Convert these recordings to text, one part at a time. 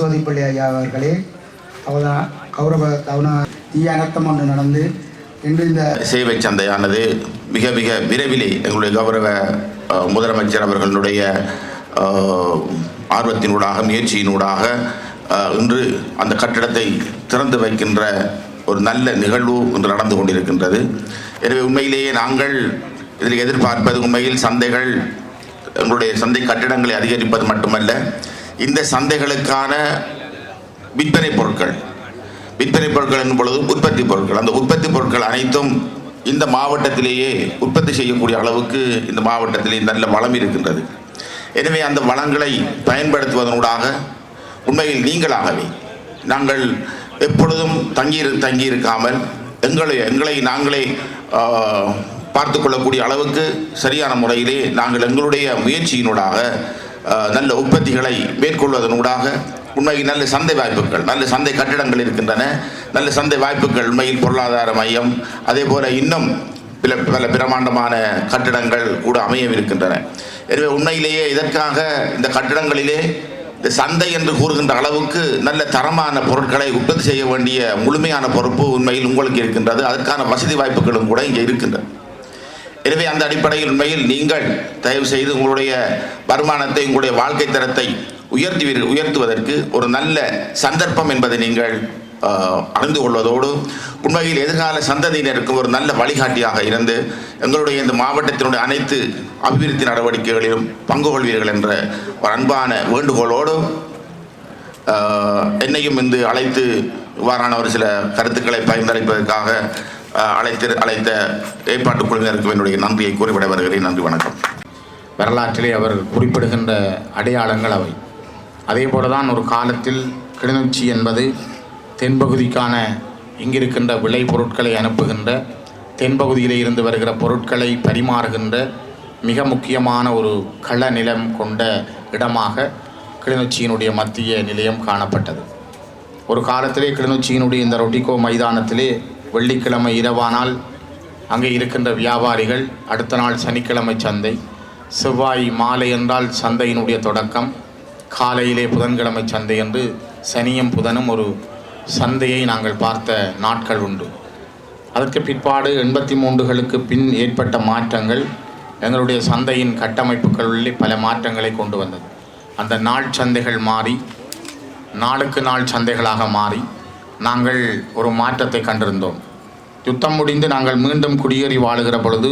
சோதிப்பள்ளி ஐயா அவர்களே அவதா கௌரவ தவணா தீய அனர்த்தம் ஒன்று நடந்து இன்று இந்த சேவை சந்தையானது மிக மிக விரைவிலே எங்களுடைய கௌரவ முதலமைச்சர் அவர்களுடைய ஆர்வத்தினூடாக முயற்சியினூடாக இன்று அந்த கட்டிடத்தை திறந்து வைக்கின்ற ஒரு நல்ல நிகழ்வு இன்று நடந்து கொண்டிருக்கின்றது. எனவே உண்மையிலேயே நாங்கள் இதில் எதிர்பார்ப்பது உண்மையில் சந்தைகள் எங்களுடைய சந்தை கட்டிடங்களை அதிகரிப்பது மட்டுமல்ல இந்த சந்தைகளுக்கான விற்பனை பொருட்கள். விற்பனை பொருட்கள் என்னும் பொழுது உற்பத்தி பொருட்கள். அந்த உற்பத்தி பொருட்கள் அனைத்தும் இந்த மாவட்டத்திலேயே உற்பத்தி செய்யக்கூடிய அளவுக்கு இந்த மாவட்டத்திலே நல்ல வளம் இருக்கின்றது. எனவே அந்த வளங்களை பயன்படுத்துவதனூடாக உண்மையில் நீங்களாகவே நாங்கள் எப்பொழுதும் தங்கி தங்கி இருக்காமல் எங்களை எங்களை நாங்களே பார்த்து கொள்ளக்கூடிய அளவுக்கு சரியான முறையிலே நாங்கள் எங்களுடைய முயற்சியினூடாக நல்ல உற்பத்திகளை மேற்கொள்வதனூடாக உண்மையில் நல்ல சந்தை வாய்ப்புகள் நல்ல சந்தை கட்டிடங்கள் இருக்கின்றன. நல்ல சந்தை வாய்ப்புகள் உண்மையில் பொருளாதார மையம். அதே போல இன்னும் பல பல பிரமாண்டமான கட்டிடங்கள் கூட அமையவிருக்கின்றன. எனவே உண்மையிலேயே இதற்காக இந்த கட்டிடங்களிலே இந்த சந்தை என்று கூறுகின்ற அளவுக்கு நல்ல தரமான பொருட்களை உற்பத்தி செய்ய வேண்டிய முழுமையான பொறுப்பு உண்மையில் உங்களுக்கு இருக்கின்றது. அதற்கான வசதி வாய்ப்புகளும் கூட இங்கே இருக்கின்றது எனவே அந்த அடிப்படையில் உண்மையில் நீங்கள் தயவு செய்து உங்களுடைய வருமானத்தை உங்களுடைய வாழ்க்கை தரத்தை உயர்த்தி உயர்த்துவதற்கு ஒரு நல்ல சந்தர்ப்பம் என்பதை நீங்கள் அறிந்து கொள்வதோடு உண்மையில் எதிர்கால சந்ததியினருக்கு ஒரு நல்ல வழிகாட்டியாக இருந்து எங்களுடைய இந்த மாவட்டத்தினுடைய அனைத்து அபிவிருத்தி நடவடிக்கைகளிலும் பங்கு கொள்வீர்கள் என்ற ஒரு அன்பான வேண்டுகோளோடு என்னையும் இன்று அழைத்து இவ்வாறான ஒரு சில கருத்துக்களை பகிர்ந்தளிப்பதற்காக அழைத்து அழைத்த ஏற்பாட்டு குழுவினருக்கு என்னுடைய நன்றியை கூறிவிட வருகிறேன் நன்றி வணக்கம். வரலாற்றிலே அவர் குறிப்பிடுகின்ற அடையாளங்கள் அவை. அதே போலதான் ஒரு காலத்தில் கிளிநொச்சி என்பது தென்பகுதிக்கான இங்கிருக்கின்ற விளை பொருட்களை அனுப்புகின்ற தென்பகுதியிலே இருந்து வருகிற பொருட்களை பரிமாறுகின்ற மிக முக்கியமான ஒரு கள நிலம் கொண்ட இடமாக கிளிநொச்சியினுடைய மத்திய நிலையம் காணப்பட்டது. ஒரு காலத்திலே கிளிநொச்சியினுடைய இந்த ரொட்டிகோ மைதானத்திலே வெள்ளிக்கிழமை இரவானால் அங்கே இருக்கின்ற வியாபாரிகள் அடுத்த நாள் சனிக்கிழமை சந்தை. செவ்வாய் மாலை என்றால் சந்தையினுடைய தொடக்கம். காலையிலே புதன்கிழமை சந்தை என்று சனியும் புதனும் ஒரு சந்தையை நாங்கள் பார்த்த நாட்கள் உண்டு. அதற்கு பிற்பாடு எண்பத்தி மூன்றுகளுக்கு பின் ஏற்பட்ட மாற்றங்கள் எங்களுடைய சந்தையின் கட்டமைப்புகளில் பல மாற்றங்களை கொண்டு வந்தது. அந்த நாள் சந்தைகள் மாறி நாளுக்கு நாள் சந்தைகளாக மாறி நாங்கள் ஒரு மாற்றத்தை கண்டிருந்தோம். யுத்தம் முடிந்து நாங்கள் மீண்டும் குடியேறி வாழுகிற பொழுது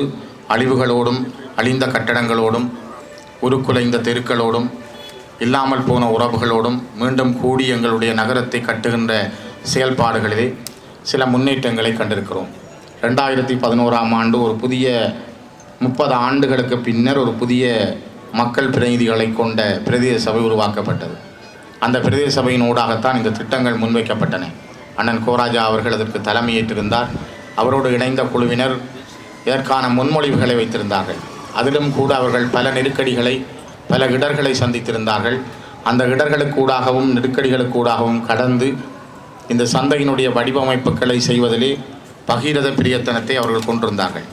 அழிவுகளோடும் அழிந்த கட்டடங்களோடும் உருக்குலைந்த தெருக்களோடும் இல்லாமல் போன உறவுகளோடும் மீண்டும் கூடி எங்களுடைய நகரத்தை கட்டுகின்ற செயல்பாடுகளிலே சில முன்னேற்றங்களை கண்டிருக்கிறோம். ரெண்டாயிரத்தி பதினோராம் ஆண்டு ஒரு புதிய முப்பது ஆண்டுகளுக்கு பின்னர் ஒரு புதிய மக்கள் பிரதிநிதிகளை கொண்ட பிரதேச சபை உருவாக்கப்பட்டது. அந்த பிரதேச சபையின் ஊடாகத்தான் இந்த திட்டங்கள் முன்வைக்கப்பட்டன. அண்ணன் கோராஜா அவர்கள் அதற்கு தலைமையேற்றிருந்தார். அவரோடு இணைந்த குழுவினர் இதற்கான முன்மொழிவுகளை வைத்திருந்தார்கள். அதிலும் கூட அவர்கள் பல நெருக்கடிகளை பல இடர்களை சந்தித்திருந்தார்கள். அந்த இடர்களுக்கூடாகவும் நெருக்கடிகளுக்கூடாகவும் கடந்து இந்த சந்தையினுடைய வடிவமைப்புகளை செய்வதிலே பகீரத பிரியத்தனத்தை அவர்கள் கொண்டிருந்தார்கள்.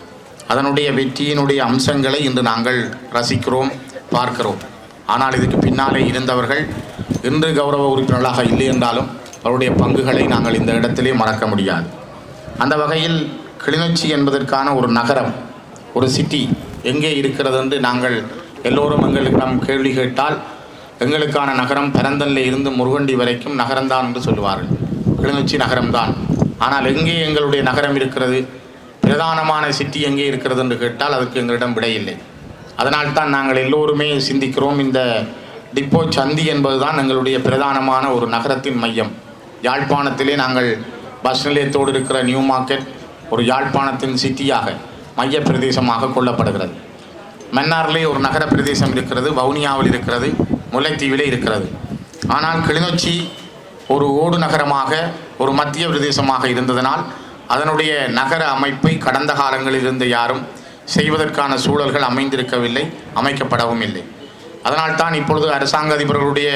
அதனுடைய வெற்றியினுடைய அம்சங்களை இன்று நாங்கள் ரசிக்கிறோம் பார்க்கிறோம். ஆனால் இதுக்கு பின்னாலே இருந்தவர்கள் இன்று கௌரவ உறுப்பினர்களாக இல்லை என்றாலும் அவருடைய பங்குகளை நாங்கள் இந்த இடத்திலே மறக்க முடியாது. அந்த வகையில் கிளிநொச்சி என்பதற்கான ஒரு நகரம் ஒரு சிட்டி எங்கே இருக்கிறது என்று நாங்கள் எல்லோரும் எங்களிடம் கேள்வி கேட்டால் எங்களுக்கான நகரம் பரந்தல்ல இருந்து முருகண்டி வரைக்கும் நகரம்தான் என்று சொல்லுவார்கள். கிளிநொச்சி நகரம்தான். ஆனால் எங்கே எங்களுடைய நகரம் இருக்கிறது? பிரதானமான சிட்டி எங்கே இருக்கிறது என்று கேட்டால் அதற்கு எங்களிடம் விடையில்லை அதனால்தான் நாங்கள் எல்லோருமே சிந்திக்கிறோம். இந்த டிப்போ சந்தி என்பதுதான் எங்களுடைய பிரதானமான ஒரு நகரத்தின் மையம். யாழ்ப்பாணத்திலே நாங்கள் பஸ் நிலையத்தோடு இருக்கிற நியூ மார்க்கெட் ஒரு யாழ்ப்பாணத்தின் சிட்டியாக மைய பிரதேசமாக கொள்ளப்படுகிறது. மன்னாரிலே ஒரு நகர பிரதேசம் இருக்கிறது வவுனியாவில் இருக்கிறது முல்லைத்தீவிலே இருக்கிறது. ஆனால் கிளிநொச்சி ஒரு ஓடு நகரமாக ஒரு மத்திய பிரதேசமாக இருந்ததனால் அதனுடைய நகர அமைப்பை கடந்த காலங்களில் இருந்து யாரும் செய்வதற்கான சூழல்கள் அமைந்திருக்கவில்லை அமைக்கப்படவும் இல்லை. அதனால்தான் இப்பொழுது அரசாங்க அதிபர்களுடைய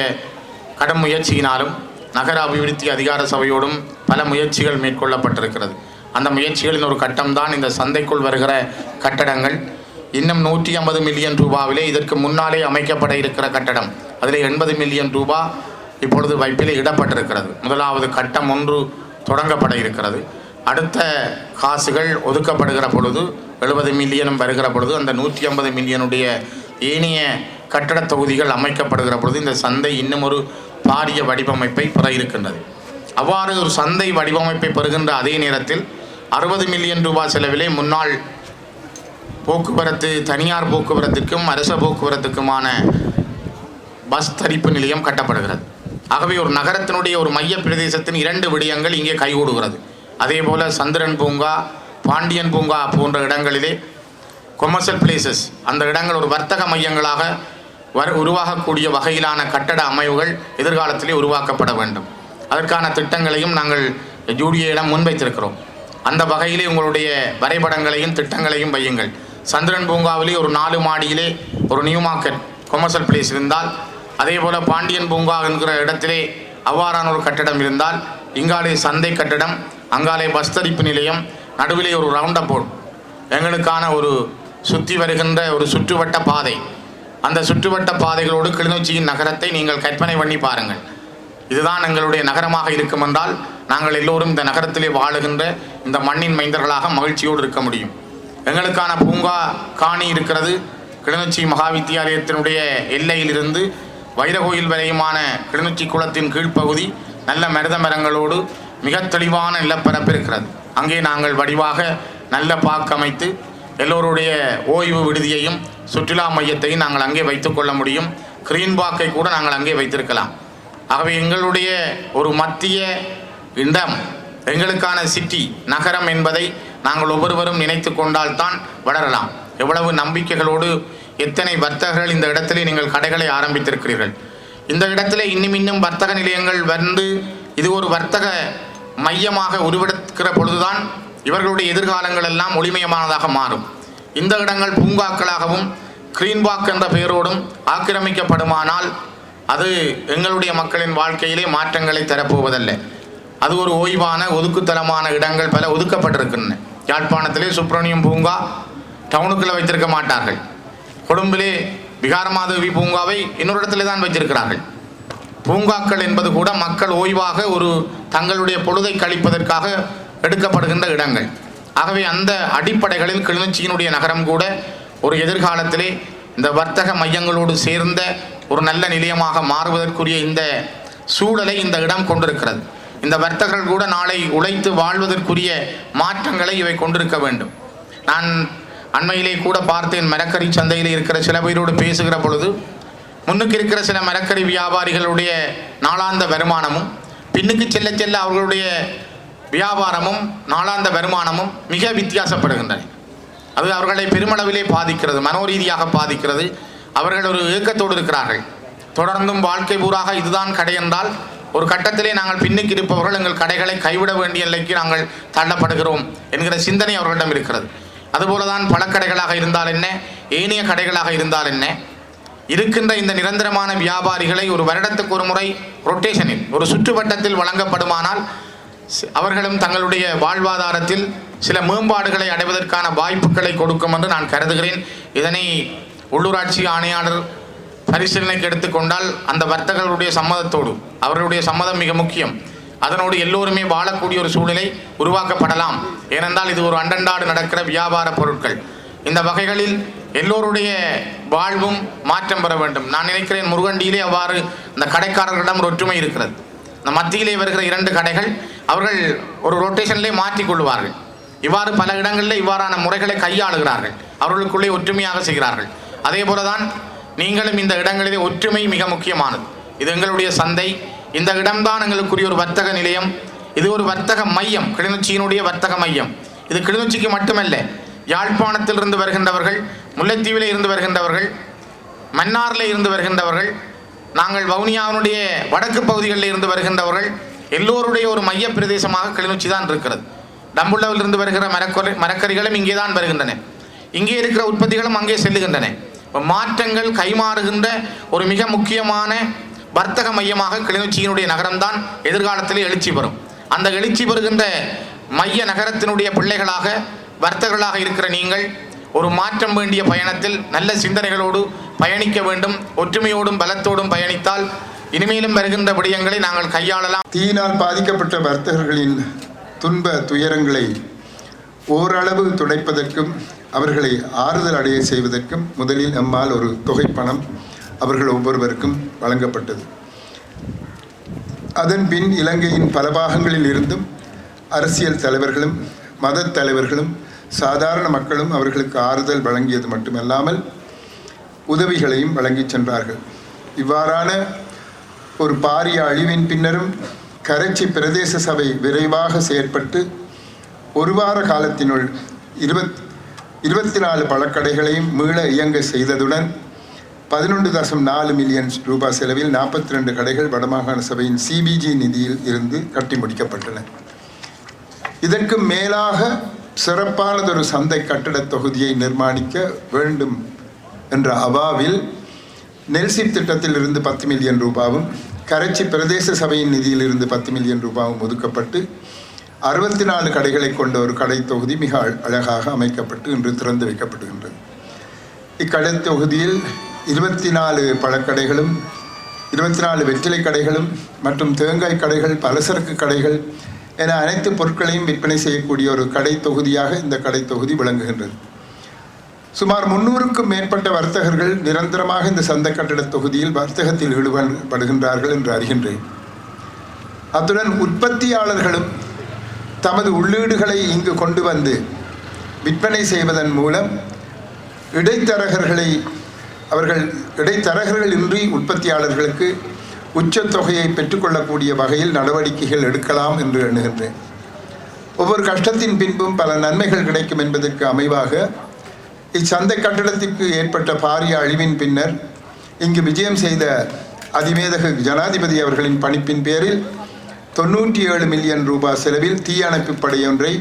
கடும் முயற்சியினாலும் நகர அபிவிருத்தி அதிகார சபையோடும் பல முயற்சிகள் மேற்கொள்ளப்பட்டிருக்கிறது. அந்த முயற்சிகளின் ஒரு கட்டம்தான் இந்த சந்தைக்குள் வருகிற கட்டடங்கள். இன்னும் நூற்றி ஐம்பது மில்லியன் ரூபாவிலே இதற்கு முன்னாலே அமைக்கப்பட இருக்கிற கட்டடம். அதில் எண்பது மில்லியன் ரூபா இப்பொழுது வைப்பில் இடப்பட்டிருக்கிறது. முதலாவது கட்டம் ஒன்று தொடங்கப்பட இருக்கிறது. அடுத்த காசுகள் ஒதுக்கப்படுகிற பொழுது எழுபது மில்லியனும் வருகிற பொழுது அந்த நூற்றி ஐம்பது மில்லியனுடைய ஏனைய கட்டடத் தொகுதிகள் அமைக்கப்படுகிற பொழுது இந்த சந்தை இன்னும் ஒரு பாரிய வடிவமைப்பை பெற இருக்கின்றது. அவ்வாறு ஒரு சந்தை வடிவமைப்பை பெறுகின்ற அதே நேரத்தில் அறுபது மில்லியன் ரூபாய் செலவிலே முன்னாள் போக்குவரத்து தனியார் போக்குவரத்துக்கும் அரச போக்குவரத்துக்குமான பஸ் தரிப்பு நிலையம் கட்டப்படுகிறது. ஆகவே ஒரு நகரத்தினுடைய ஒரு மைய பிரதேசத்தின் இரண்டு விடயங்கள் இங்கே கைகூடுகிறது. அதே போல் சந்திரன் பூங்கா பாண்டியன் பூங்கா போன்ற இடங்களிலே கொமர்ஷியல் பிளேசஸ் அந்த இடங்கள் ஒரு வர்த்தக மையங்களாக வர உருவாகக்கூடிய வகையிலான கட்டட அமைவுகள் எதிர்காலத்திலே உருவாக்கப்பட வேண்டும். அதற்கான திட்டங்களையும் நாங்கள் ஜூடியிடம் முன்வைத்திருக்கிறோம். அந்த வகையிலே உங்களுடைய வரைபடங்களையும் திட்டங்களையும் வையுங்கள். சந்திரன் பூங்காவிலே ஒரு நாலு மாடியிலே ஒரு நியூ மார்க்கெட் கொமர்ஷியல் பிளேஸ் இருந்தால் அதே போல் பாண்டியன் பூங்கா என்கிற இடத்திலே அவ்வாறான ஒரு கட்டடம் இருந்தால் இங்காலே சந்தை கட்டடம் அங்காலே பஸ் தரிப்பு நிலையம் நடுவிலே ஒரு ரவுண்ட் போர்ட் எங்களுக்கான ஒரு சுற்றி வருகின்ற ஒரு சுற்றுவட்ட பாதை. அந்த சுற்றுவட்ட பாதைகளோடு கிளிநொச்சியின் நகரத்தை நீங்கள் கற்பனை பண்ணி பாருங்கள். இதுதான் எங்களுடைய நகரமாக இருக்கும் என்றால் நாங்கள் எல்லோரும் இந்த நகரத்திலே வாழுகின்ற இந்த மண்ணின் மைந்தர்களாக மகிழ்ச்சியோடு இருக்க முடியும். எங்களுக்கான பூங்கா காணி இருக்கிறது. கிளிநொச்சி மகாவித்தியாலயத்தினுடைய எல்லையிலிருந்து வைரகோயில் வரையுமான கிளிநொச்சி குளத்தின் கீழ்ப்பகுதி நல்ல மருத மரங்களோடு மிக தெளிவான நிலப்பரப்பு இருக்கிறது. அங்கே நாங்கள் வடிவாக நல்ல பாக்கமைத்து எல்லோருடைய ஓய்வு விடுதியையும் சுற்றுலா மையத்தையும் நாங்கள் அங்கே வைத்துக்கொள்ள முடியும். கிரீன் பாக்கை கூட நாங்கள் அங்கே வைத்திருக்கலாம். ஆகவே எங்களுடைய ஒரு மத்திய இடம் எங்களுக்கான சிட்டி நகரம் என்பதை நாங்கள் ஒவ்வொருவரும் நினைத்து கொண்டால்தான் வளரலாம். எவ்வளவு நம்பிக்கைகளோடு எத்தனை வர்த்தகர்கள் இந்த இடத்திலே நீங்கள் கடைகளை ஆரம்பித்திருக்கிறீர்கள். இந்த இடத்துல இன்னும் இன்னும் வர்த்தக நிலையங்கள் வந்து இது ஒரு வர்த்தக மையமாக உருவெடுக்கிற பொழுதுதான் இவர்களுடைய எதிர்காலங்கள் எல்லாம் ஒளிமயமானதாக மாறும். இந்த இடங்கள் பூங்காக்களாகவும் கிரீன்பாக் என்ற பெயரோடும் ஆக்கிரமிக்கப்படுமானால் அது எங்களுடைய மக்களின் வாழ்க்கையிலே மாற்றங்களை தரப்போவதல்ல. அது ஒரு ஓய்வான ஒதுக்குத்தலமான இடங்கள் பல ஒதுக்கப்பட்டிருக்கின்றன. யாழ்ப்பாணத்திலே சுப்பிரமணியம் பூங்கா டவுனுக்குள்ளே வைத்திருக்க மாட்டார்கள். கொழும்பிலே விகாரமாதேவி பூங்காவை இன்னொரு இடத்துல தான் வைத்திருக்கிறார்கள். பூங்காக்கள் என்பது கூட மக்கள் ஓய்வாக ஒரு தங்களுடைய பொழுதை கழிப்பதற்காக எடுக்கப்படுகின்ற இடங்கள். ஆகவே அந்த அடிப்படைகளில் கிளிநொச்சியினுடைய நகரம் கூட ஒரு எதிர்காலத்திலே இந்த வர்த்தக மையங்களோடு சேர்ந்த ஒரு நல்ல நிலையமாக மாறுவதற்குரிய இந்த சூழலை இந்த இடம் கொண்டிருக்கிறது. இந்த வர்த்தகர்கள் கூட நாளை உழைத்து வாழ்வதற்குரிய மாற்றங்களை இவை கொண்டிருக்க வேண்டும். நான் அண்மையிலே கூட பார்த்தேன் மரக்கறி சந்தையில் இருக்கிற சில பேரோடு பேசுகிற பொழுது முன்னுக்கு இருக்கிற சில மரக்கறி வியாபாரிகளுடைய நாளாந்த வருமானமும் பின்னுக்கு செல்ல செல்ல அவர்களுடைய வியாபாரமும் நாளாந்த வருமானமும் மிக வித்தியாசப்படுகின்றன. அது அவர்களை பெருமளவிலே பாதிக்கிறது மனோரீதியாக பாதிக்கிறது. அவர்கள் ஒரு ஏக்கத்தோடு இருக்கிறார்கள். தொடர்ந்தும் வாழ்க்கை பூராக இதுதான் கடை என்றால் ஒரு கட்டத்திலே நாங்கள் பின்னுக்கு இருப்பவர்கள் எங்கள் கடைகளை கைவிட வேண்டிய நிலைக்கு நாங்கள் தள்ளப்படுகிறோம் என்கிற சிந்தனை அவர்களிடம் இருக்கிறது. அதுபோலதான் பழக்கடைகளாக இருந்தால் என்ன ஏனைய கடைகளாக இருந்தால் என்ன இருக்கின்ற இந்த நிரந்தரமான வியாபாரிகளை ஒரு வருடத்துக்கு ஒரு முறை ரொட்டேஷனில் ஒரு சுற்றுவட்டத்தில் வழங்கப்படுமானால் அவர்களும் தங்களுடைய வாழ்வாதாரத்தில் சில மேம்பாடுகளை அடைவதற்கான வாய்ப்புகளை கொடுக்கும் என்று நான் கருதுகிறேன். இதனை உள்ளூராட்சி ஆணையாளர் பரிசீலனைக்கு எடுத்துக்கொண்டால் அந்த வர்த்தகர்களுடைய சம்மதத்தோடு அவர்களுடைய சம்மதம் மிக முக்கியம். அதனோடு எல்லோருமே வாழக்கூடிய ஒரு சூழ்நிலை உருவாக்கப்படலாம். ஏனென்றால் இது ஒரு அண்டண்டாடு நடக்கிற வியாபார பொருட்கள். இந்த வகைகளில் எல்லோருடைய வாழ்வும் மாற்றம் பெற வேண்டும். நான் நினைக்கிறேன் முருகண்டியிலே அவ்வாறு இந்த கடைக்காரர்களிடம் ஒரு ஒற்றுமை இருக்கிறது. மத்தியிலே வருகிற இரண்டு கடைகள் அவர்கள் ஒரு ரொட்டேஷன்லேயே மாற்றிக் கொள்வார்கள். இவ்வாறு பல இடங்களில் இவ்வாறான முறைகளை கையாளுகிறார்கள். அவர்களுக்குள்ளே ஒற்றுமையாக செய்கிறார்கள். அதே போலதான் நீங்களும் இந்த இடங்களிலே ஒற்றுமை மிக முக்கியமானது. இது எங்களுடைய சந்தை. இந்த இடம்தான் எங்களுக்குரிய ஒரு வர்த்தக நிலையம். இது ஒரு வர்த்தக மையம். கிளிநொச்சியினுடைய வர்த்தக மையம். இது கிளிநொச்சிக்கு மட்டுமல்ல யாழ்ப்பாணத்தில் இருந்து வருகின்றவர்கள் முல்லைத்தீவில் இருந்து வருகின்றவர்கள் மன்னாரில் இருந்து வருகின்றவர்கள் நாங்கள் வவுனியாவினுடைய வடக்கு பகுதிகளில் இருந்து வருகின்றவர்கள் எல்லோருடைய ஒரு மைய பிரதேசமாக கிளிநொச்சி தான் இருக்கிறது. டம்புள்ளவிலிருந்து வருகிற மரக்கொரி மரக்கறிகளும் இங்கே தான் வருகின்றன. இங்கே இருக்கிற உற்பத்திகளும் அங்கே செல்லுகின்றன. மாற்றங்கள் கைமாறுகின்ற ஒரு மிக முக்கியமான வர்த்தக மையமாக கிளிநொச்சியினுடைய நகரம்தான் எதிர்காலத்திலே எழுச்சி பெறும். அந்த எழுச்சி பெறுகின்ற மைய நகரத்தினுடைய பிள்ளைகளாக வர்த்தகர்களாக இருக்கிற நீங்கள் ஒரு மாற்றம் வேண்டிய பயணத்தில் நல்ல சிந்தனைகளோடு பயணிக்க வேண்டும் ஒற்றுமையோடும் பலத்தோடும் பயணித்தால் இனிமேலும் வருகின்ற விடயங்களை நாங்கள் கையாளலாம். தீயினால் பாதிக்கப்பட்ட வர்த்தகர்களின் துன்ப துயரங்களை ஓரளவு துடைப்பதற்கும் அவர்களை ஆறுதல் அடைய செய்வதற்கும் முதலில் நம்மால் ஒரு தொகை பணம் அவர்கள் ஒவ்வொருவருக்கும் வழங்கப்பட்டது. அதன் பின் இலங்கையின் பல பாகங்களில் இருந்தும் அரசியல் தலைவர்களும் மத தலைவர்களும் சாதாரண மக்களும் அவர்களுக்கு ஆறுதல் வழங்கியது மட்டுமல்லாமல் உதவிகளையும் வழங்கிச் சென்றார்கள். இவ்வாறான ஒரு பாரிய அழிவின் பின்னரும் கரைச்சி பிரதேச சபை விரைவாக செயற்பட்டு ஒரு வார காலத்தினுள் இருபத் இருபத்தி நாலு பழக்கடைகளையும் மீள இயங்க செய்ததுடன் பதினொன்று தசம் நாலு மில்லியன் ரூபாய் செலவில் நாற்பத்தி ரெண்டு கடைகள் வடமாகாண சபையின் சிபிஜி நிதியில் இருந்து கட்டி முடிக்கப்பட்டன. இதற்கு மேலாக சிறப்பானதொரு சந்தை கட்டட தொகுதியை நிர்மாணிக்க வேண்டும் என்ற அவாவில் நெல்சிப் திட்டத்தில் இருந்து பத்து மில்லியன் ரூபாவும் கரைச்சி பிரதேச சபையின் நிதியில் இருந்து பத்து மில்லியன் ரூபாவும் ஒதுக்கப்பட்டு அறுபத்தி நாலு கடைகளை கொண்ட ஒரு கடை தொகுதி மிக அழகாக அமைக்கப்பட்டு இன்று திறந்து வைக்கப்படுகின்றது. இக்கடை தொகுதியில் இருபத்தி நாலு பழக்கடைகளும் இருபத்தி நாலு வெற்றிலை கடைகளும் மற்றும் தேங்காய் கடைகள் பலசரக்கு கடைகள் என அனைத்து பொருட்களையும் விற்பனை செய்யக்கூடிய ஒரு கடை தொகுதியாக இந்த கடை தொகுதி விளங்குகின்றது. சுமார் முன்னூறுக்கும் மேற்பட்ட வர்த்தகர்கள் நிரந்தரமாக இந்த சந்த கட்டட தொகுதியில் வர்த்தகத்தில் ஈடுபடுகின்றார்கள் என்று அறிகின்றேன். அத்துடன் உற்பத்தியாளர்களும் தமது உள்ளீடுகளை இங்கு கொண்டு வந்து விற்பனை செய்வதன் மூலம் இடைத்தரகர்களை அவர்கள் இடைத்தரகர்கள் இன்றி உற்பத்தியாளர்களுக்கு உச்சத்தொகையை பெற்றுக்கொள்ளக்கூடிய வகையில் நடவடிக்கைகள் எடுக்கலாம் என்று எண்ணுகின்றேன். ஒவ்வொரு கஷ்டத்தின் பின்பும் பல நன்மைகள் கிடைக்கும் என்பதற்கு அமைவாக இச்சந்தை கட்டடத்திற்கு ஏற்பட்ட பாரிய அழிவின் பின்னர் இங்கு விஜயம் செய்த அதிமேதக ஜனாதிபதி அவர்களின் பணிப்பின் பேரில் தொண்ணூற்றி ஏழு மில்லியன் ரூபாய் செலவில் தீயணைப்பு படையொன்றை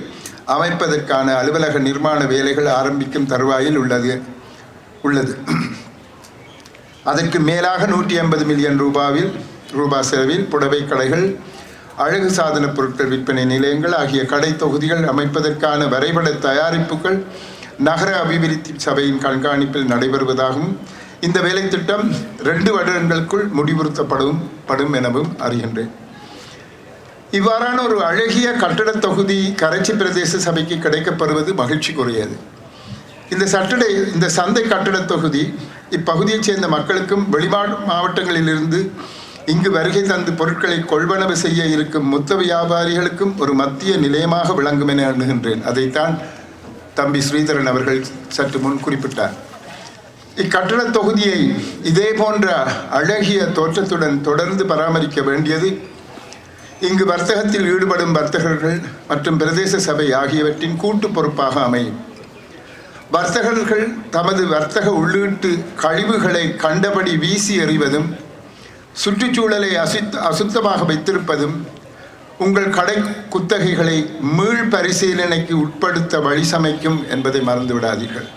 அமைப்பதற்கான அலுவலக நிர்மாண வேலைகள் ஆரம்பிக்கும் தருவாயில் உள்ளது உள்ளது. அதற்கு மேலாக நூற்றி ஐம்பது மில்லியன் ரூபாவில் ரூபாய் செலவில் புடவை கடைகள் அழகு சாதன பொருட்கள் விற்பனை நிலையங்கள் ஆகிய கடை தொகுதிகள் அமைப்பதற்கான வரைபட தயாரிப்புகள் நகர அபிவிருத்தி சபையின் கண்காணிப்பில் நடைபெறுவதாகவும் இந்த வேலை திட்டம் ரெண்டு வருடங்களுக்குள் முடிவுறுத்தப்படும் படும் எனவும் அறிகின்றேன். இவ்வாறான ஒரு அழகிய கட்டடத் தொகுதி கரைச்சி பிரதேச சபைக்கு கிடைக்கப்பெறுவது மகிழ்ச்சிக்குரியது. இந்த சட்டடை இந்த சந்தை கட்டட தொகுதி இப்பகுதியைச் சேர்ந்த மக்களுக்கும் வெளிமா மாவட்டங்களிலிருந்து இங்கு வருகை தந்து பொருட்களை கொள்வனவு செய்ய இருக்கும் மொத்த வியாபாரிகளுக்கும் ஒரு மத்திய நிலையமாக விளங்கும் என எண்ணுகின்றேன். அதைத்தான் தம்பி ஸ்ரீதரன் அவர்கள் சற்று முன் குறிப்பிட்டார். இக்கட்டட தொகுதியை இதே போன்ற அழகிய தோற்றத்துடன் தொடர்ந்து பராமரிக்க வேண்டியது இங்கு வர்த்தகத்தில் ஈடுபடும் வர்த்தகர்கள் மற்றும் பிரதேச சபை ஆகியவற்றின் கூட்டு பொறுப்பாக அமையும். வர்த்தகர்கள் தமது வர்த்தக உள்ளீட்டு கழிவுகளை கண்டபடி வீசி எறிவதும் சுற்றுச்சூழலை அசுத் அசுத்தமாக வைத்திருப்பதும் உங்கள் கடை குத்தகைகளை மீள் பரிசீலனைக்கு உட்படுத்த வழி சமைக்கும் என்பதை மறந்துவிடாதீர்கள்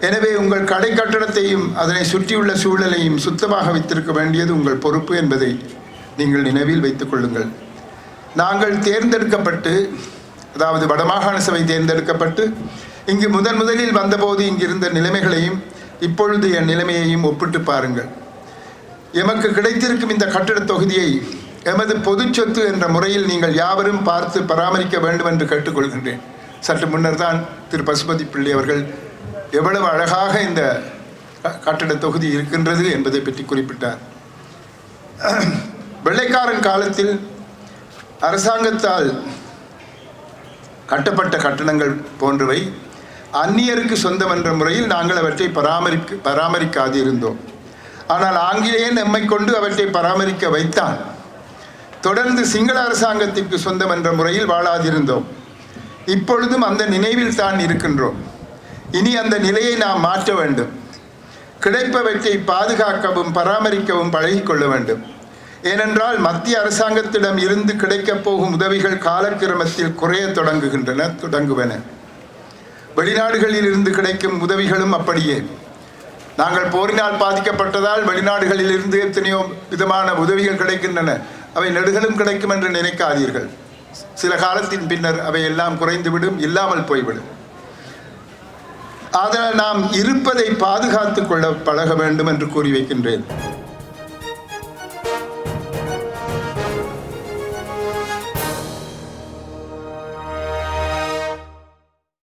எனவே உங்கள் கடை கட்டடத்தையும் அதனை சுற்றியுள்ள சூழலையும் சுத்தமாக வைத்திருக்க வேண்டியது உங்கள் பொறுப்பு என்பதை நீங்கள் நினைவில் வைத்துக் கொள்ளுங்கள். நாங்கள் தேர்ந்தெடுக்கப்பட்டு அதாவது வடமாகாண சபை தேர்ந்தெடுக்கப்பட்டு இங்கு முதன் முதலில் வந்தபோது இங்கிருந்த நிலைமைகளையும் இப்பொழுது என் நிலைமையையும் ஒப்பிட்டு பாருங்கள். எமக்கு கிடைத்திருக்கும் இந்த கட்டிடத் தொகுதியை எமது பொது சொத்து என்ற முறையில் நீங்கள் யாவரும் பார்த்து பராமரிக்க வேண்டும் என்று கேட்டுக்கொள்கின்றேன். சற்று முன்னர் தான் திரு. பசுபதி பிள்ளை அவர்கள் எவ்வளவு அழகாக இந்த கட்டிடத் தொகுதி இருக்கின்றது என்பதை பற்றி குறிப்பிட்டார். வெள்ளைக்காரன் காலத்தில் அரசாங்கத்தால் கட்டப்பட்ட கட்டணங்கள் போன்றவை அந்நியருக்கு சொந்தம் என்ற முறையில் நாங்கள் அவற்றை பராமரிக்க பராமரிக்காது இருந்தோம் ஆனால் ஆங்கிலேயன் எம்மை கொண்டு அவற்றை பராமரிக்க வைத்தான். தொடர்ந்து சிங்கள அரசாங்கத்திற்கு சொந்தம் என்ற முறையில் வாழாதிருந்தோம். இப்பொழுதும் அந்த நினைவில் தான் இருக்கின்றோம். இனி அந்த நிலையை நாம் மாற்ற வேண்டும். கிடைப்பவற்றை பாதுகாக்கவும் பராமரிக்கவும் பழகிக்கொள்ள வேண்டும். ஏனென்றால் மத்திய அரசாங்கத்திடம் இருந்து கிடைக்கப் போகும் உதவிகள் காலக்கிரமத்தில் குறைய தொடங்குகின்றன தொடங்குவன. வெளிநாடுகளில் இருந்து கிடைக்கும் உதவிகளும் அப்படியே. நாங்கள் போரினால் பாதிக்கப்பட்டதால் வெளிநாடுகளில் இருந்து எத்தனையோ விதமான உதவிகள் கிடைக்கின்றன. அவை நெடுகளும் கிடைக்கும் என்று நினைக்காதீர்கள். சில காலத்தின் பின்னர் அவை எல்லாம் குறைந்துவிடும் இல்லாமல் போய்விடும். அதனால் நாம் இருப்பதை பாதுகாத்துக் கொள்ள பழக வேண்டும் என்று கூறி வைக்கின்றேன்.